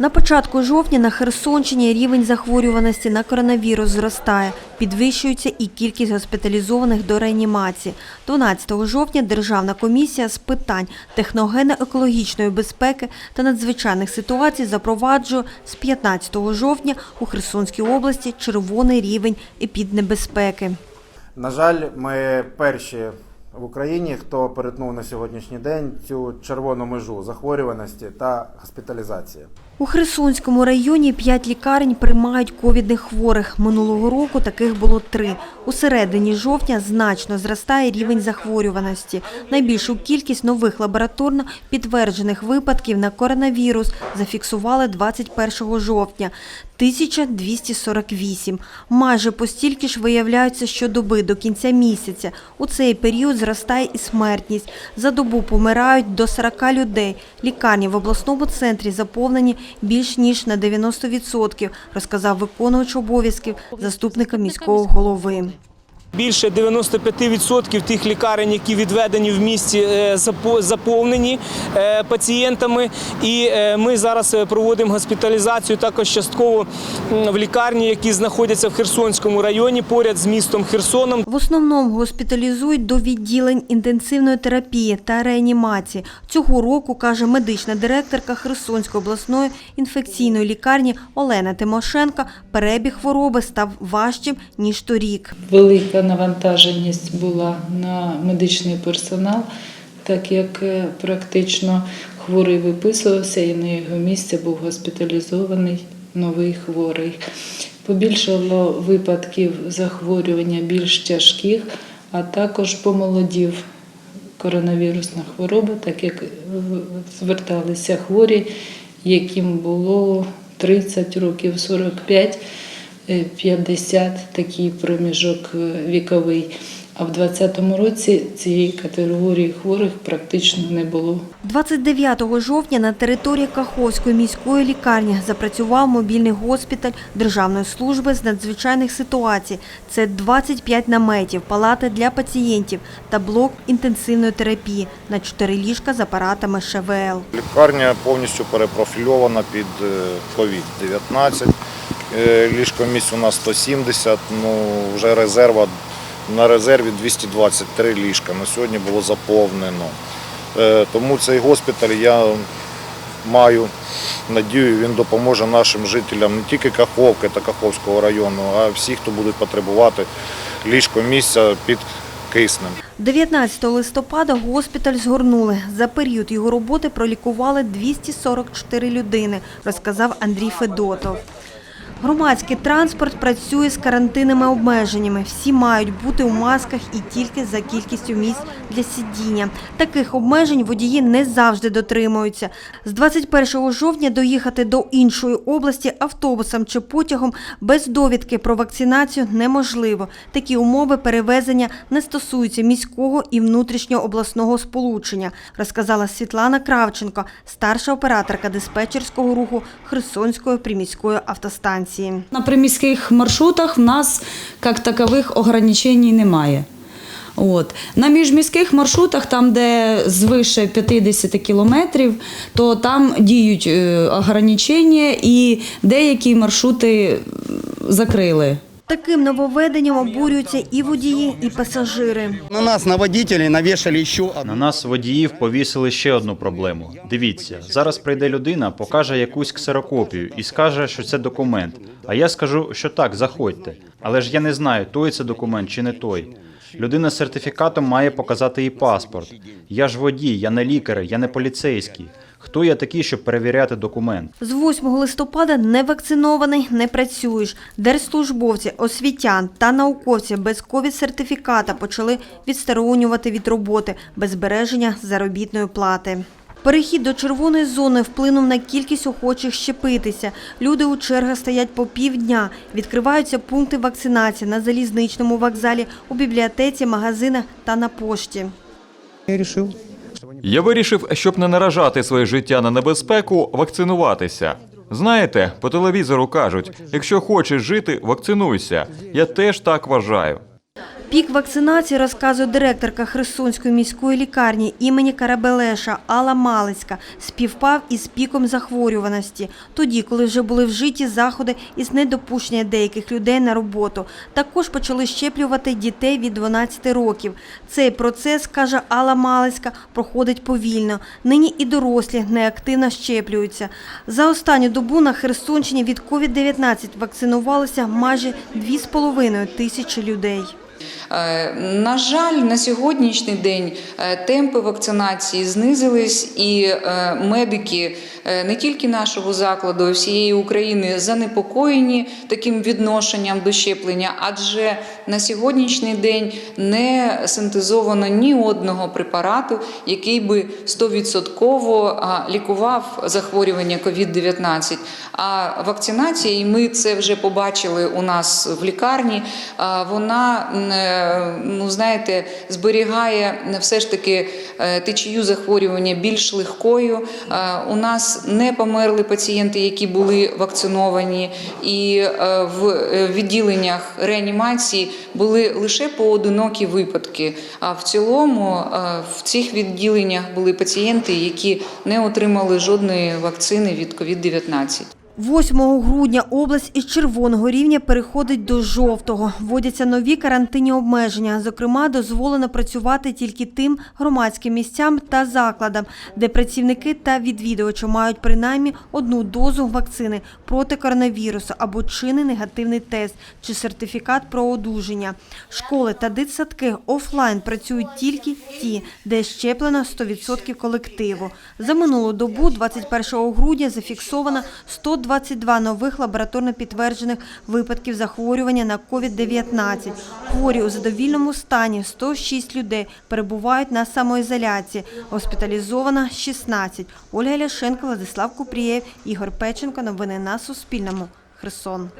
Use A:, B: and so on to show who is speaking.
A: На початку жовтня на Херсонщині рівень захворюваності на коронавірус зростає. Підвищується і кількість госпіталізованих до реанімації. 12 жовтня Державна комісія з питань техногенно-екологічної безпеки та надзвичайних ситуацій запроваджує з 15 жовтня у Херсонській області червоний рівень епіднебезпеки.
B: На жаль, ми перші в Україні, хто перетнув на сьогоднішній день цю червону межу захворюваності та госпіталізації.
A: У Херсонському районі п'ять лікарень приймають ковідних хворих. Минулого року таких було три. У середині жовтня значно зростає рівень захворюваності. Найбільшу кількість нових лабораторно підтверджених випадків на коронавірус зафіксували 21 жовтня – 1248. Майже постільки ж виявляються щодоби до кінця місяця. У цей період зростає і смертність. За добу помирають до 40 людей. Лікарні в обласному центрі заповнені більш ніж на 90%, розказав виконувач обов'язків заступника міського голови.
C: Більше 95% тих лікарень, які відведені в місті, е, заповнені е, пацієнтами. І е, ми зараз проводимо госпіталізацію також частково в лікарні, які знаходяться в Херсонському районі, поряд з містом Херсоном.
A: В основному госпіталізують до відділень інтенсивної терапії та реанімації. Цього року, каже медична директорка Херсонської обласної інфекційної лікарні Олена Тимошенко, перебіг хвороби став важчим, ніж торік.
D: Велика навантаженість була на медичний персонал, так як е, практично хворий виписувався і на його місце був госпіталізований новий хворий. Побільшало випадків захворювання більш тяжких, а також помолодів коронавірусна хвороба, так як е, зверталися хворі, яким було 30 років, 45, е, 50 такий проміжок е, віковий. А в 2020 році цієї категорії хворих практично не було.
A: 29 жовтня на території Каховської міської лікарні запрацював мобільний госпіталь Державної служби з надзвичайних ситуацій. Це 25 наметів, палати для пацієнтів та блок інтенсивної терапії на 4 ліжка з апаратами ШВЛ.
E: Лікарня повністю перепрофільована під COVID-19. Е, Ліжкомісць у нас 170, ну вже резерва на резерві 223 ліжка. На сьогодні було заповнено. Е, Тому цей госпіталь я маю надію, він допоможе нашим жителям не тільки Каховки та Каховського району, а всі, хто будуть потребувати ліжкомісця під киснем.
A: 19 листопада госпіталь згорнули. За період його роботи пролікували 244 людини, розказав Андрій Федотов. Громадський транспорт працює з карантинними обмеженнями. Всі мають бути у масках і тільки за кількістю місць для сидіння. Таких обмежень водії не завжди дотримуються. З 21 жовтня доїхати до іншої області автобусом чи потягом без довідки про вакцинацію неможливо. Такі умови перевезення не стосуються міського і внутрішнього обласного сполучення, розказала Світлана Кравченко, старша операторка диспетчерського руху Херсонської приміської автостанції.
F: На приміських маршрутах в нас як такових ограничень немає. От. На міжміських маршрутах, там, де звише 50 кілометрів, то там діють е, ограничення і деякі маршрути закрили.
A: Таким нововведенням обурюються і водії, і пасажири.
G: На нас, на водителей, навешали еще
H: На нас, водіїв, повісили ще одну проблему. Дивіться, зараз прийде людина, покаже якусь ксерокопію і скаже, що це документ. А я скажу, що так, заходьте. Але ж я не знаю, той це документ чи не той. Людина з сертифікатом має показати їй паспорт. Я ж водій, я не лікар, я не поліцейський. Хто я такий, щоб перевіряти документ?
A: З 8 листопада невакцинований не працюєш. Держслужбовці, освітян та науковці без ковід-сертифіката почали відсторонювати від роботи без збереження заробітної плати. Перехід до червоної зони вплинув на кількість охочих щепитися. Люди у чергах стоять по півдня. Відкриваються пункти вакцинації на залізничному вокзалі, у бібліотеці, магазинах та на пошті.
I: Я вирішив, щоб не наражати своє життя на небезпеку, вакцинуватися. Знаєте, по телевізору кажуть: якщо хочеш жити, вакцинуйся. Я теж так вважаю.
A: Пік вакцинації, розказує директорка Херсонської міської лікарні імені Карабелеша Алла Малицька, співпав із піком захворюваності, тоді, коли вже були вжиті заходи із недопущення деяких людей на роботу. Також почали щеплювати дітей від 12 років. Цей процес, каже Алла Малицька, проходить повільно. Нині і дорослі неактивно щеплюються. За останню добу на Херсонщині від COVID-19 вакцинувалося майже 2,5 тисячі людей.
J: Е, На жаль, на сьогоднішній день е, темпи вакцинації знизились, і е, медики не тільки нашого закладу, а всієї України занепокоєні таким відношенням до щеплення, адже на сьогоднішній день не синтезовано ні одного препарату, який би 100% лікував захворювання COVID-19. А вакцинація, і ми це вже побачили у нас в лікарні, вона е, ну знаєте, зберігає все ж таки е, течію захворювання більш легкою. Е, У нас не померли пацієнти, які були вакциновані, і е, в е, відділеннях реанімації були лише поодинокі випадки. А в цілому е, в цих відділеннях були пацієнти, які не отримали жодної вакцини від COVID-19.
A: 8 грудня область із червоного рівня переходить до жовтого. Вводяться нові карантинні обмеження. Зокрема, дозволено працювати тільки тим громадським місцям та закладам, де працівники та відвідувачі мають принаймні одну дозу вакцини проти коронавірусу або чинний негативний тест чи сертифікат про одужання. Школи та дитсадки офлайн працюють тільки ті, де щеплено 100% колективу. За минулу добу, 21 грудня, зафіксовано 122 нових лабораторно підтверджених випадків захворювання на COVID-19. Хворі у задовільному стані 106 людей перебувають на самоізоляції. Госпіталізовано 16. Ольга Ляшенко, Владислав Купрієв, Ігор Печенко. Новини на Суспільному. Херсон.